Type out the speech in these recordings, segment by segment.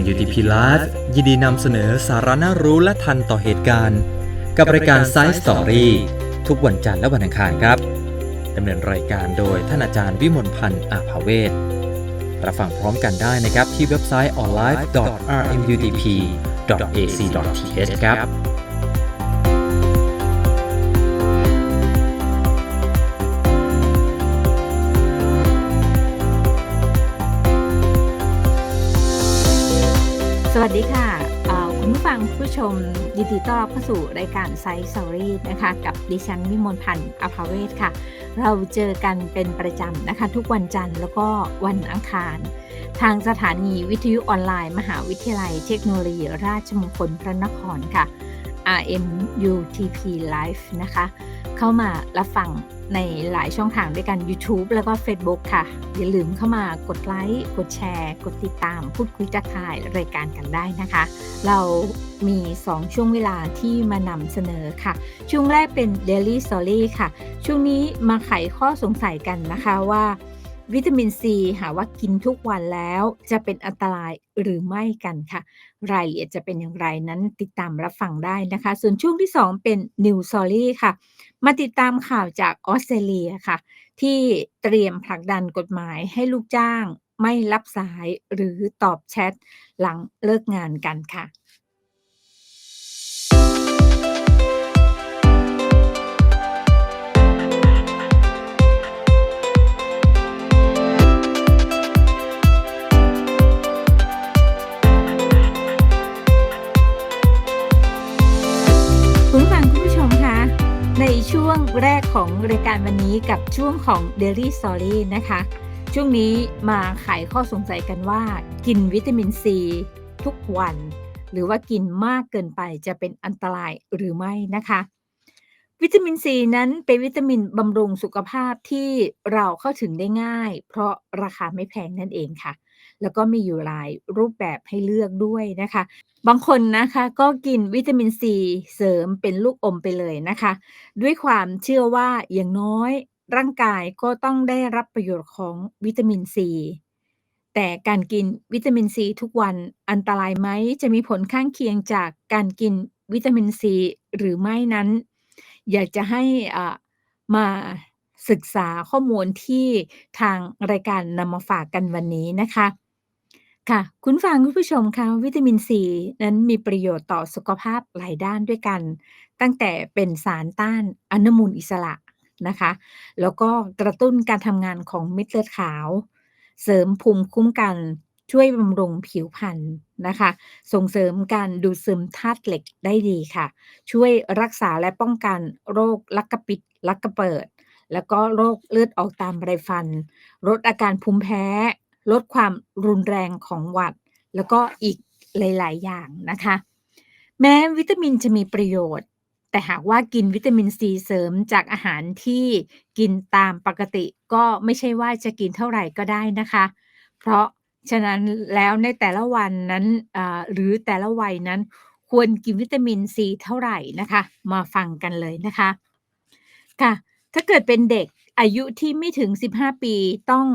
RMUTP Live ยินดีนำเสนอสาระน่ารู้และทันต่อเหตุการณ์ กับรายการ Science Story ทุกวันจันทร์และวันอังคารครับดำเนินรายการโดยท่านอาจารย์วิมลพันธ์อาภาเวศรับฟังพร้อมกันได้นะครับที่เว็บไซต์ online.rmutp.ac.th ครับ ฟังผู้ชมยินดีต้อนรับเข้าสู่รายการไซส์สอรี่นะคะ กับดิฉันวิมลพันธ์อภาเวศค่ะ เราเจอกันเป็นประจำนะคะ ทุกวันจันทร์แล้วก็วันอังคาร ทางสถานีวิทยุออนไลน์ มหาวิทยาลัยเทคโนโลยีราชมงคลพระนครค่ะ RMUTP Live นะคะ เข้ามารับฟัง ในหลายช่องทางด้วยกัน YouTube แล้วก็ Facebook ค่ะ อย่าลืมเข้ามากดไลค์กดแชร์ กดติดตาม พูดคุยทักทายรายการกันได้นะคะ เรามี 2 ช่วงเวลาที่มานำเสนอค่ะ ช่วงแรกเป็น Daily Story ค่ะ ช่วงนี้มาไขข้อสงสัยกันนะคะว่าวิตามินซีหาว่ากินทุกวันแล้วจะเป็นอันตรายหรือไม่กันค่ะ รายละเอียดจะเป็นอย่างไรนั้นติดตามรับฟังได้นะคะ ส่วนช่วงที่ 2 เป็น New s o r y ค่ะ มาติดตามข่าวจากออสเตรเลียค่ะ ที่เตรียมผลักดันกฎหมายให้ลูกจ้างไม่รับสายหรือตอบแชทหลังเลิกงานกันค่ะ วงแรกของรายการวันนี้กับช่วงของ Daily Story นะคะ ช่วงนี้มาไขข้อสงสัยกันว่า กินวิตามินซีทุกวัน หรือว่ากินมากเกินไปจะเป็นอันตรายหรือไม่นะคะ วิตามินซีนั้นเป็นวิตามินบำรุงสุขภาพที่เราเข้าถึงได้ง่าย เพราะราคาไม่แพงนั่นเองค่ะ แล้วก็มีอยู่หลายรูปแบบให้เลือกด้วยนะคะ บางคนนะคะก็กินวิตามินซีเสริมเป็นลูกอมไปเลยนะคะ ด้วยความเชื่อว่าอย่างน้อยร่างกายก็ต้องได้รับประโยชน์ของวิตามินซีแต่การกินวิตามินซีทุกวันอันตรายไหมจะมีผลข้างเคียงจากการกินวิตามินซีหรือไม่นั้น อยากจะให้มาศึกษาข้อมูลที่ทางรายการนำมาฝากกันวันนี้นะคะ ค่ะ คุณฟังคุณผู้ชมคะ วิตามินซีนั้นมีประโยชน์ต่อสุขภาพหลายด้านด้วยกัน ตั้งแต่เป็นสารต้านอนุมูลอิสระนะคะ แล้วก็กระตุ้นการทำงานของเม็ดเลือดขาว เสริมภูมิคุ้มกัน ช่วยบำรุงผิวพรรณนะคะ ส่งเสริมการดูดซึมธาตุเหล็กได้ดีค่ะ ช่วยรักษาและป้องกันโรคลักกระปิดลักกระเปิด แล้วก็โรคเลือดออกตามไรฟัน ลดอาการภูมิแพ้ ลดความรุนแรงของหวัด แล้วก็อีกหลาย ๆ อย่างนะคะ แม้วิตามินจะมีประโยชน์ แต่หากว่ากินวิตามินซีเสริมจากอาหารที่กินตามปกติก็ไม่ใช่ว่าจะกินเท่าไหร่ก็ได้นะคะ เพราะฉะนั้นแล้วในแต่ละวันนั้นหรือแต่ละวัยนั้นควรกินวิตามินซีเท่าไหร่นะคะ มาฟังกันเลยนะคะ ค่ะ ถ้าเกิดเป็นเด็กอายุที่ไม่ถึง 15 ปีต้อง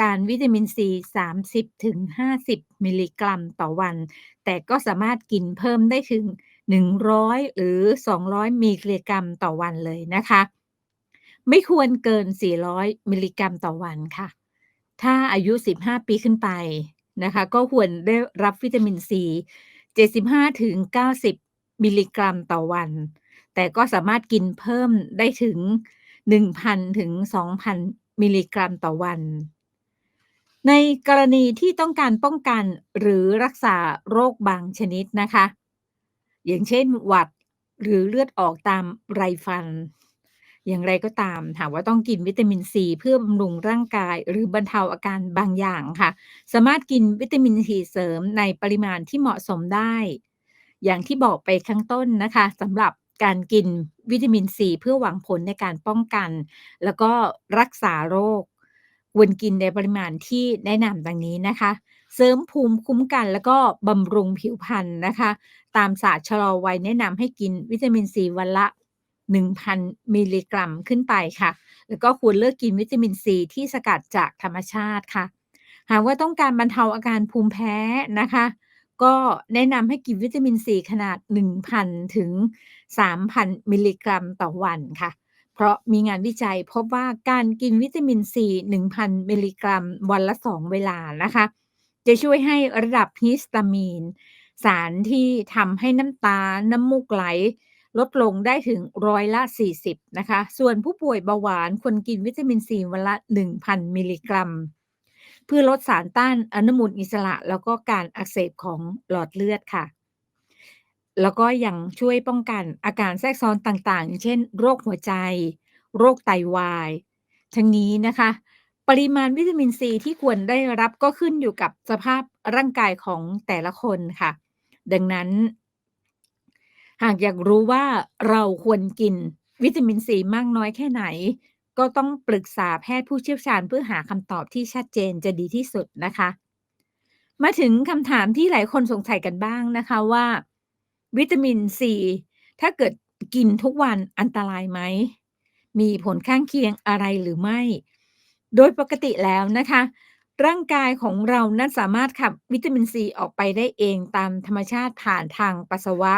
การวิตามินซี30ถึง50 มิลลิกรัมต่อวัน แต่ก็สามารถกินเพิ่มได้ถึง 100 หรือ 200 มิลลิกรัมต่อวันเลยนะคะ ไม่ควรเกิน 400 มิลลิกรัมต่อวันค่ะ ถ้าอายุ 15 ปีขึ้นไปนะคะ ก็ควรได้รับวิตามินซี75ถึง90 มิลลิกรัมต่อวัน แต่ก็สามารถกินเพิ่มได้ถึง 1,000ถึง2,000 มิลลิกรัมต่อวัน ในกรณีที่ต้องการป้องกันหรือรักษาโรคบางชนิดนะคะ อย่างเช่น หวัดหรือเลือดออกตามไรฟัน อย่างไรก็ตามหากว่าต้องกินวิตามินซีเพื่อบำรุงร่างกาย หรือบรรเทาอาการบางอย่างค่ะ สามารถกินวิตามินซีเสริมในปริมาณที่เหมาะสมได้ อย่างที่บอกไปข้างต้นนะคะสำหรับการกินวิตามินซีเพื่อหวังผลในการป้องกัน แล้วก็รักษาโรค ควรกินในปริมาณที่แนะนำดังนี้นะคะ เสริมภูมิคุ้มกันแล้วก็บำรุงผิวพรรณนะคะ ตามศาสตร์ชะลอวัยแนะนำให้กินวิตามินซีวันละ 1,000 มิลลิกรัมขึ้นไปค่ะ แล้วก็ควรเลือกกินวิตามินซีที่สกัดจากธรรมชาติค่ะ หากว่าต้องการบรรเทาอาการภูมิแพ้นะคะ ก็แนะนำให้กินวิตามินซีขนาด 1,000 ถึง 3,000 มิลลิกรัมต่อวันค่ะ เพราะมีงานวิจัยพบว่าการกินวิตามินซี 1,000 มิลลิกรัม วันละ 2 เวลานะคะ จะช่วยให้ระดับฮิสตามีน สารที่ทำให้น้ำตา น้ำมูกไหล ลดลงได้ถึงร้อยละ 40 นะคะ ส่วนผู้ป่วยเบาหวานควรกินวิตามินซีวันละ 1,000 มิลลิกรัม เพื่อลดสารต้านอนุมูลอิสระ แล้วก็การอักเสบของหลอดเลือดค่ะ แล้วก็ยังช่วยป้องกันอาการแทรกซ้อนต่างๆอย่างเช่น โรคหัวใจ โรคไตวาย ทั้งนี้นะคะ ปริมาณวิตามินซีที่ควรได้รับก็ขึ้นอยู่กับสภาพร่างกายของแต่ละคนค่ะ ดังนั้น หากอยากรู้ว่าเราควรกินวิตามินซีมากน้อยแค่ไหน ก็ต้องปรึกษาแพทย์ผู้เชี่ยวชาญเพื่อหาคำตอบที่ชัดเจนจะดีที่สุดนะคะ มาถึงคำถามที่หลายคนสงสัยกันบ้างนะคะว่า วิตามินซีถ้าเกิดกินทุกวันอันตรายไหม มีผลข้างเคียงอะไรหรือไม่ โดยปกติแล้วนะคะ ร่างกายของเรานั้นสามารถขับวิตามินซีออกไปได้เองตามธรรมชาติผ่านทางปัสสาวะ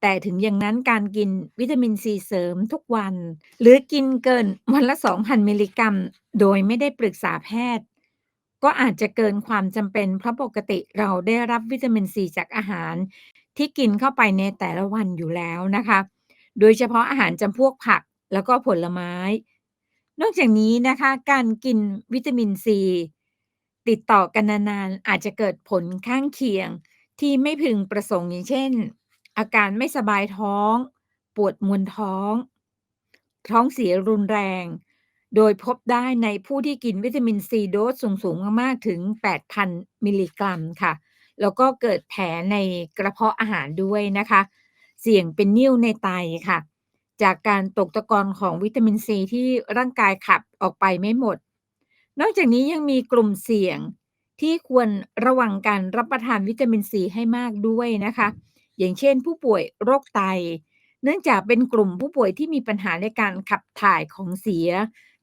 แต่ถึงอย่างนั้นการกินวิตามินซีเสริมทุกวัน หรือกินเกินวันละ 2,000 มิลลิกรัม โดยไม่ได้ปรึกษาแพทย์ ก็อาจจะเกินความจำเป็นเพราะปกติเราได้รับวิตามินซีจากอาหาร ที่กินเข้าไปในแต่ละวันอยู่แล้วนะคะ โดยเฉพาะอาหารจำพวกผักแล้วก็ผลไม้ นอกจากนี้นะคะ การกินวิตามินซีติดต่อกันนานๆอาจจะเกิดผลข้างเคียงที่ไม่พึงประสงค์อย่างเช่น อาการไม่สบายท้อง ปวดมวนท้อง ท้องเสียรุนแรง โดยพบได้ในผู้ที่กินวิตามินซีโดสสูงๆมากๆถึง 8,000 มิลลิกรัมค่ะ แล้วก็เกิดแผลในกระเพาะอาหารด้วยนะคะ เสี่ยงเป็นนิ่วในไตค่ะ จากการตกตะกอนของวิตามินซีที่ร่างกายขับออกไปไม่หมด นอกจากนี้ยังมีกลุ่มเสี่ยงที่ควรระวังการรับประทานวิตามินซีให้มากด้วยนะคะ อย่างเช่น ผู้ป่วยโรคไต เนื่องจากเป็นกลุ่มผู้ป่วยที่มีปัญหาในการขับถ่ายของเสีย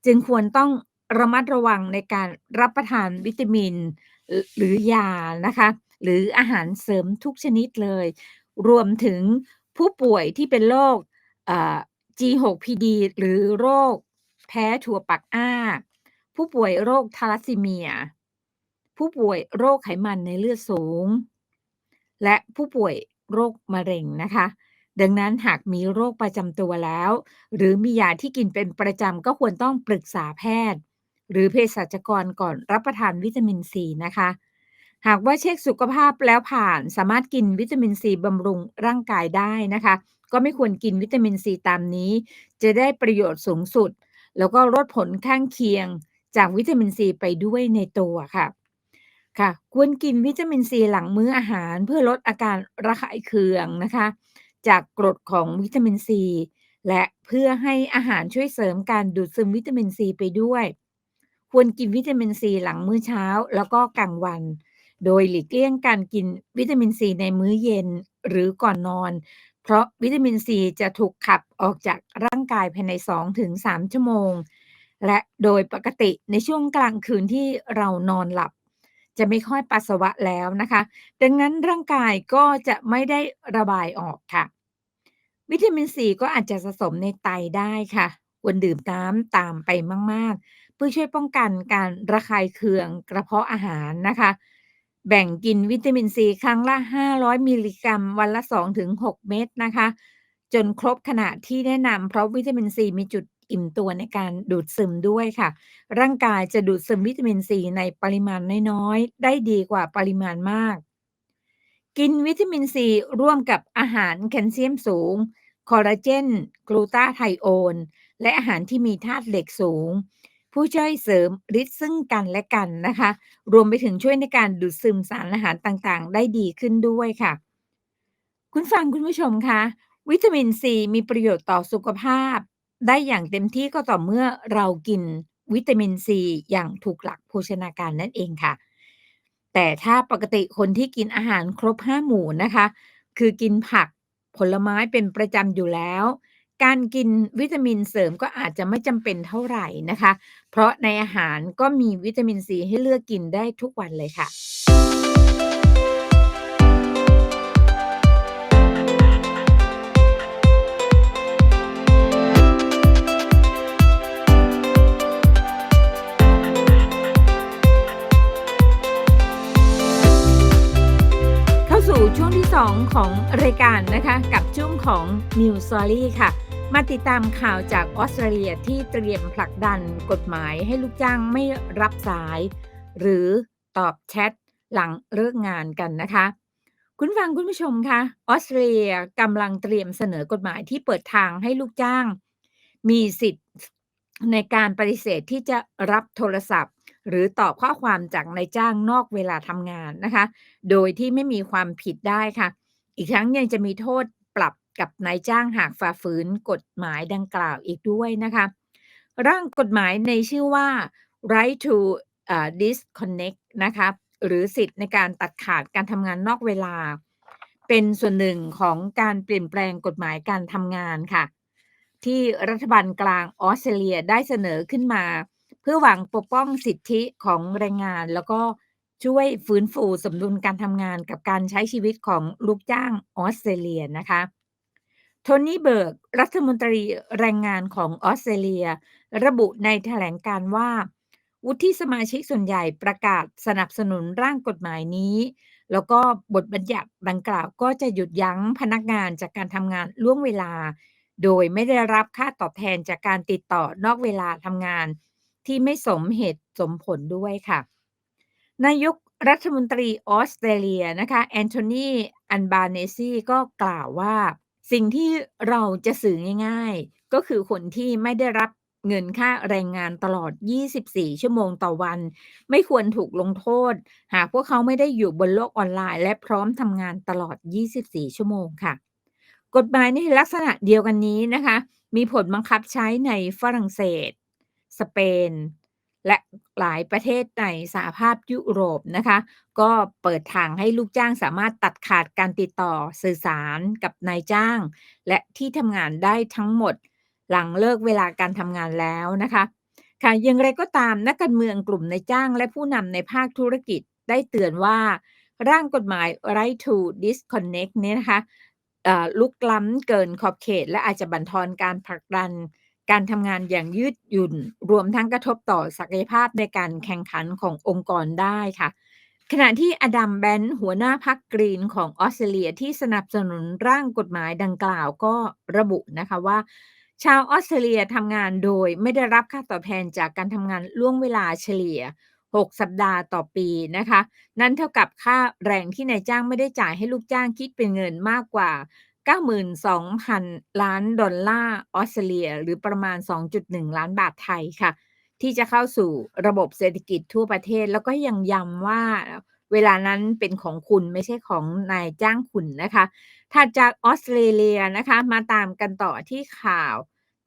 จึงควรต้องระมัดระวังในการรับประทานวิตามินหรือยานะคะ หรืออาหารเสริมทุกชนิดเลย รวมถึงผู้ป่วยที่เป็นโรค G6PD หรือโรคแพ้ถั่วปักอ้า ผู้ป่วยโรคทาลัสซีเมีย ผู้ป่วยโรคไขมันในเลือดสูง และผู้ป่วยโรคมะเร็งนะคะ ดังนั้นหากมีโรคประจำตัวแล้ว หรือมียาที่กินเป็นประจำก็ควรต้องปรึกษาแพทย์ หรือเภสัชกรก่อนรับประทานวิตามินซีนะคะ หากว่าเช็คสุขภาพแล้วผ่านสามารถกินวิตามินซีบำรุงร่างกายได้นะคะ ก็ไม่ควรกินวิตามินซีตามนี้ จะได้ประโยชน์สูงสุด แล้วก็ลดผลข้างเคียงจากวิตามินซีไปด้วยในตัวค่ะค่ะ ควรกินวิตามินซีหลังมื้ออาหารเพื่อลดอาการระคายเคืองนะคะ จากกรดของวิตามินซีและเพื่อให้อาหารช่วยเสริมการดูดซึมวิตามินซีไปด้วย ควรกินวิตามินซีหลังมื้อเช้า แล้วก็กลางวัน โดยหลีกเลี่ยงการกินวิตามินซีในมื้อเย็นหรือก่อนนอน เพราะวิตามินซีจะถูกขับออกจากร่างกายภายใน 2-3 ชั่วโมง และโดยปกติในช่วงกลางคืนที่เรานอนหลับ จะไม่ค่อยปัสสาวะแล้วนะคะ ดังนั้นร่างกายก็จะไม่ได้ระบายออกค่ะ วิตามินซีก็อาจจะสะสมในไตได้ค่ะควรดื่มน้ำตามไปมาก ๆ เพื่อช่วยป้องกันการระคายเคืองกระเพาะอาหารนะคะ แบ่งกินวิตามินซีครั้งละ 500 มิลลิกรัม วันละ 2-6 เม็ดนะคะ จนครบขนาดที่แนะนำเพราะวิตามินซีมีจุดอิ่มตัวในการดูดซึมด้วยค่ะ ร่างกายจะดูดซึมวิตามินซีในปริมาณน้อยๆ ได้ดีกว่าปริมาณมาก กินวิตามินซีร่วมกับอาหารแคลเซียมสูง คอลลาเจน กลูตาไทโอน และอาหารที่มีธาตุเหล็กสูง ผู้ช่วยเสริมฤทธิ์ซึ่งกันและกันนะคะ รวมไปถึงช่วยในการดูดซึมสารอาหารต่างๆ ได้ดีขึ้นด้วยค่ะ คุณฟังคุณผู้ชมคะวิตามินซีมีประโยชน์ต่อสุขภาพ ได้อย่างเต็มที่ก็ต่อเมื่อเรากินวิตามินซีอย่างถูกหลักโภชนาการนั่นเองค่ะ แต่ถ้าปกติคนที่กินอาหารครบ5หมู่นะคะ คือกินผักผลไม้เป็นประจำอยู่แล้ว การกินวิตามินเสริมก็อาจจะไม่จำเป็นเท่าไหร่นะคะ เพราะในอาหารก็มีวิตามินซีให้เลือกกินได้ทุกวันเลยค่ะ เข้าสู่ช่วงที่ 2 ของรายการนะคะกับ ช่วงของ New Story ค่ะ มาติดตามข่าวจากออสเตรเลียที่เตรียมผลักดันกฎหมายให้ลูกจ้างไม่รับสาย หรือตอบแชทหลังเลิกงานกันนะคะ คุณฟังคุณผู้ชมคะออสเตรเลียกำลังเตรียมเสนอกฎหมายที่เปิดทางให้ลูกจ้าง มีสิทธิ์ในการปฏิเสธที่จะรับโทรศัพท์ หรือตอบข้อความจากนายจ้างนอกเวลาทำงานนะคะ โดยที่ไม่มีความผิดได้ค่ะ อีกทั้งยังจะมีโทษ กับนายจ้างหากฝ่าฝืนกฎหมายดังกล่าวอีกด้วยนะคะ ร่างกฎหมายในชื่อว่า right to เอ่อ disconnect นะคะหรือสิทธิ์ในการตัดขาดการทำงานนอกเวลา เป็นส่วนหนึ่งของการเปลี่ยนแปลงกฎหมายการทำงานค่ะ ที่รัฐบาลกลางออสเตรเลียได้เสนอขึ้นมา เพื่อหวังปกป้องสิทธิของแรงงาน แล้วก็ช่วยฟื้นฟูสมดุลการทำงานกับการใช้ชีวิตของลูกจ้างออสเตรเลียนะคะ โทนี่เบิร์ก รัฐมนตรีแรงงานของออสเตรเลีย ระบุในแถลงการว่า วุฒิสมาชิกส่วนใหญ่ประกาศสนับสนุนร่างกฎหมายนี้ แล้วก็บทบัญญัติดังกล่าวก็จะหยุดยั้งพนักงานจากการทำงานล่วงเวลา โดยไม่ได้รับค่าตอบแทนจากการติดต่อนอกเวลาทำงาน ที่ไม่สมเหตุสมผลด้วยค่ะ นายกรัฐมนตรีออสเตรเลียนะคะแอนโทนีอันบาเนซีก็กล่าวว่า สิ่งที่เราจะสื่อง่าย ๆ ก็คือคนที่ไม่ได้รับเงินค่าแรงงานตลอด 24 ชั่วโมงต่อวัน ไม่ควรถูกลงโทษ หากพวกเขาไม่ได้อยู่บนโลกออนไลน์ และพร้อมทำงานตลอด 24 ชั่วโมงค่ะ กฎหมายในลักษณะเดียวกันนี้นะคะ มีผลบังคับใช้ในฝรั่งเศส สเปน และหลายประเทศในสหภาพยุโรปนะคะ ก็เปิดทางให้ลูกจ้างสามารถตัดขาดการติดต่อสื่อสารกับนายจ้าง และที่ทำงานได้ทั้งหมดหลังเลิกเวลาการทำงานแล้วนะคะค่ะอย่างไรก็ตามนักการเมืองกลุ่มนายจ้างและผู้นำในภาคธุรกิจได้เตือนว่าร่างกฎหมาย right to disconnect เนี่ยนะคะลุกล้ำเกินขอบเขต และอาจจะบั่นทอนการผลักดัน การทำงานอย่างยืดหยุ่น รวมทั้งกระทบต่อศักยภาพในการแข่งขันขององค์กรได้ค่ะ ขณะที่อดัมแบนหัวหน้าพรรคกรีนของออสเตรเลียที่สนับสนุนร่างกฎหมายดังกล่าวก็ระบุนะคะว่า ชาวออสเตรเลียทำงานโดยไม่ได้รับค่าตอบแทนจากการทำงานล่วงเวลาเฉลี่ย 6 สัปดาห์ต่อปีนะคะ นั่นเท่ากับค่าแรงที่นายจ้างไม่ได้จ่ายให้ลูกจ้างคิดเป็นเงินมากกว่า 92,000 ล้านดอลลาร์ออสเตรเลีย หรือประมาณ 2.1 ล้านบาทไทยค่ะ ที่จะเข้าสู่ระบบเศรษฐกิจทั่วประเทศ แล้วก็ยังย้ำว่าเวลานั้นเป็นของคุณไม่ใช่ของนายจ้างคุณนะคะถัดจากออสเตรเลียนะคะมาตามกันต่อที่ข่าว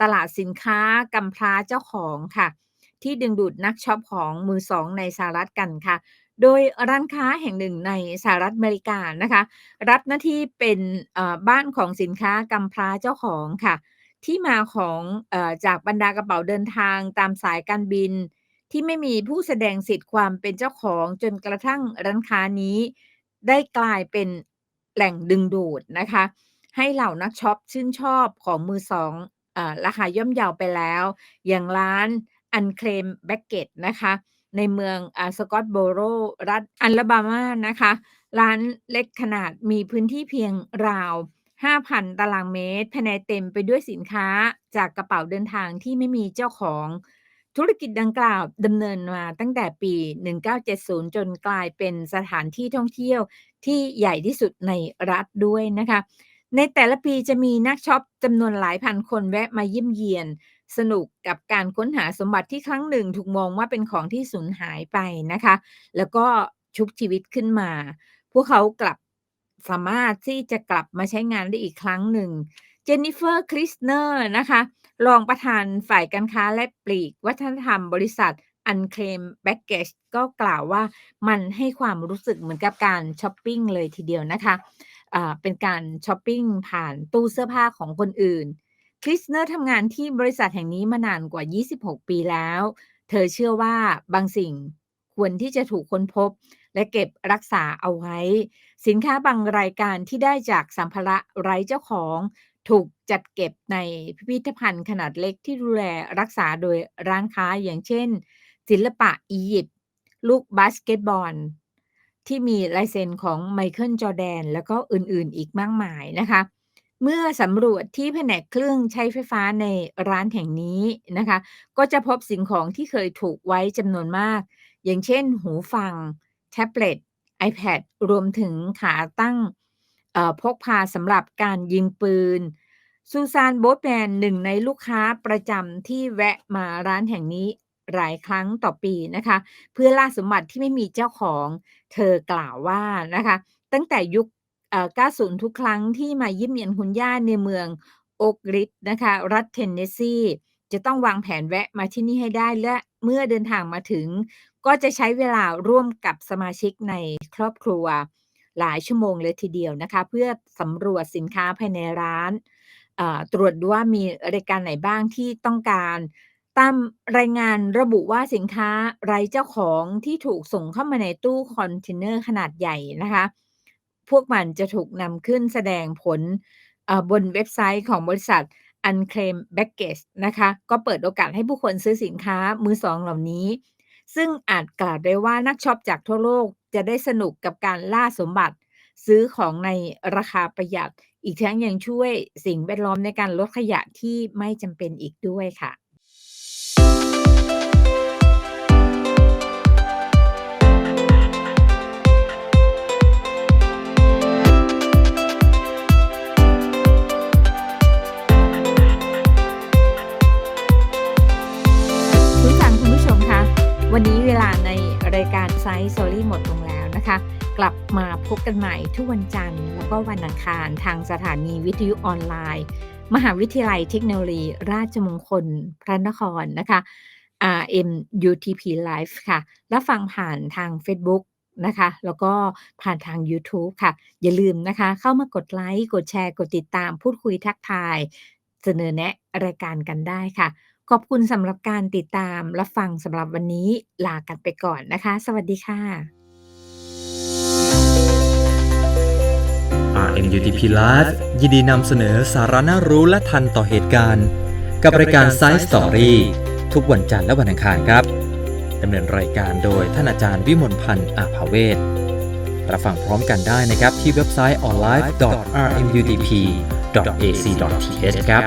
ตลาดสินค้ากำพร้าเจ้าของค่ะ ที่ดึงดูดนักช็อปของมือสองในสหรัฐกันค่ะ โดยร้านค้าแห่งหนึ่งในสหรัฐอเมริกานะคะ รับหน้าที่เป็นบ้านของสินค้ากำพร้าเจ้าของค่ะ ที่มาของอจากบรรดากระเป๋าเดินทางตามสายการบิน ที่ไม่มีผู้แสดงสิทธิ์ความเป็นเจ้าของจนกระทั่งร้านค้านี้ ได้กลายเป็นแหล่งดึงดูดนะคะ ให้เหล่านักช็อปชื่นชอบของมือสองอราคาย่อมเยาไปแล้ว อย่างร้าน Unclaimed Baggage นะคะ ในเมืองอาสกอตโบโรรัฐอัลบามานะคะ ร้านเล็กขนาดมีพื้นที่เพียงราว 5,000 ตารางเมตรภายในเต็มไปด้วยสินค้าจากกระเป๋าเดินทางที่ไม่มีเจ้าของ ธุรกิจดังกล่าวดำเนินมาตั้งแต่ปี 1970 จนกลายเป็นสถานที่ท่องเที่ยวที่ใหญ่ที่สุดในรัฐด้วยนะคะ ในแต่ละปีจะมีนักช็อปจำนวนหลายพันคนแวะมาเยี่ยมเยียน สนุกกับการค้นหาสมบัติที่ครั้งหนึ่งถูกมองว่าเป็นของที่สูญหายไปนะคะ แล้วก็ชุบชีวิตขึ้นมา พวกเขากลับสามารถที่จะกลับมาใช้งานได้อีกครั้งหนึ่งเจนนิเฟอร์คริสเนอร์นะคะรองประธานฝ่ายการค้าและปลีก วัฒนธรรมบริษัท Unclaimed Baggage ก็กล่าวว่ามันให้ความรู้สึกเหมือนกับการช้อปปิ้งเลยทีเดียวนะคะอ่าเป็นการช้อปปิ้งผ่านตู้เสื้อผ้าของคนอื่น ริสเนอร์ทำงานที่บริษัทแห่งนี้มานานกว่า 26 ปีแล้ว เธอเชื่อว่าบางสิ่งควรที่จะถูกค้นพบ และเก็บรักษาเอาไว้ สินค้าบางรายการที่ได้จากสัมภาระไร้เจ้าของ ถูกจัดเก็บในพิพิธภัณฑ์ขนาดเล็กที่ดูแลรักษาโดยร้านค้าอย่างเช่น ศิลปะอียิปต์ลูกบาสเกตบอลที่มีลายเซ็นของไมเคิลจอแดน แล้วก็อื่นๆอีกมากมายนะคะ เมื่อสำรวจที่แผนกเครื่องใช้ไฟฟ้าในร้านแห่งนี้นะคะ ก็จะพบสิ่งของที่เคยถูกไว้จำนวนมาก อย่างเช่น หูฟัง แท็บเล็ต iPad รวมถึงขาตั้งเอ่อพกพาสำหรับการยิงปืน ซูซานโบทแมนหนึ่งในลูกค้าประจำที่แวะมาร้านแห่งนี้หลายครั้งต่อปีนะคะ เพื่อล่าสมบัติที่ไม่มีเจ้าของ เธอกล่าวว่านะคะ ตั้งแต่ยุค เอ่อ90 ทุกครั้งที่มาเยี่ยมเยียนคุณย่าในเมืองโอกริดนะคะ รัฐเทนเนสซีจะต้องวางแผนแวะมาที่นี่ให้ได้และเมื่อเดินทางมาถึง ก็จะใช้เวลาร่วมกับสมาชิกในครอบครัวหลายชั่วโมงเลยทีเดียวนะคะ เพื่อสำรวจสินค้าภายในร้านตรวจดูว่ามีรายการไหนบ้างที่ต้องการ ตามรายงานระบุว่าสินค้าไร้เจ้าของที่ถูกส่งเข้ามาในตู้คอนเทนเนอร์ขนาดใหญ่นะคะ พวกมันจะถูกนำขึ้นแสดงผลบนเว็บไซต์ของบริษัท Unclaimed Baggage นะคะ ก็เปิดโอกาสให้ผู้คนซื้อสินค้ามือสองเหล่านี้ ซึ่งอาจกล่าวได้ว่านักช็อปจากทั่วโลกจะได้สนุกกับการล่าสมบัติ ซื้อของในราคาประหยัด อีกทั้งยังช่วยสิ่งแวดล้อมในการลดขยะที่ไม่จำเป็นอีกด้วยค่ะ รายการไซส์ Story หมดลงแล้วนะคะ กลับมาพบกันใหม่ทุกวันจันทร์ แล้วก็วันอังคารทางสถานีวิทยุออนไลน์ มหาวิทยาลัยเทคโนโลยี ราชมงคลพระนครนะคะ RMUTP Live ค่ะ และฟังผ่านทาง Facebook นะคะ แล้วก็ผ่านทาง YouTube ค่ะ อย่าลืมนะคะ เข้ามากดไลค์ กดแชร์ กดติดตาม พูดคุยทักทาย เสนอแนะรายการกันได้ค่ะ ขอบคุณสำหรับการติดตามรับฟังสำหรับวันนี้ลากันไปก่อนนะคะ สวัสดีค่ะ RMUTP Live ยินดีนำเสนอสาระน่ารู้และทันต่อเหตุการณ์ กับรายการ Science Story ทุกวันจันทร์และวันอังคารครับดำเนินรายการโดยท่านอาจารย์วิมลพันธ์อาภาเวศรับฟังพร้อมกันได้นะครับที่เว็บไซต์ onlife.rmutp.ac.th ครับ